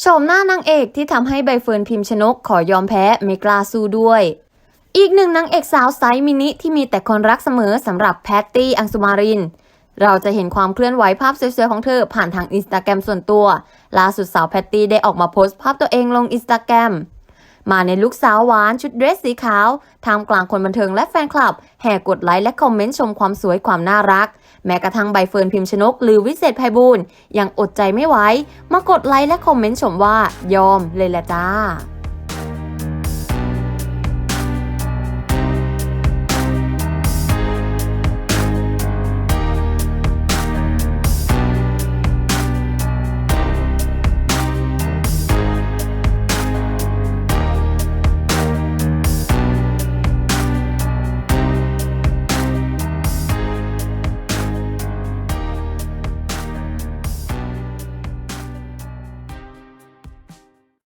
โฉมหน้านางเอกที่ทำให้ใบเฟิร์นพิมพ์ชนกขอยอมแพ้ไม่กล้าสู้ด้วย อีกหนึ่งนางเอกสาวไซส์มินิที่มีแต่คนรักเสมอสำหรับแพตตี้อังสุมาริน เราจะเห็นความเคลื่อนไหวภาพสวยๆของเธอผ่านทางอินสตาแกรมส่วนตัว ล่าสุดสาวแพตตี้ได้ออกมาโพสต์ภาพตัวเองลงอินสตาแกรม มาในลุคสาวหวานชุดเดรสสีขาวท่ามกลางคนบันเทิงและแฟนคลับ แห่กดไลค์และคอมเมนต์ชมความสวยความน่ารัก แม้กระทั่งใบเฟิร์นพิมพ์ชนก หรือวิเศษภัยบูลยังอดใจไม่ไหวมากดไลค์และคอมเมนต์ชมว่ายอมเลยละจ้า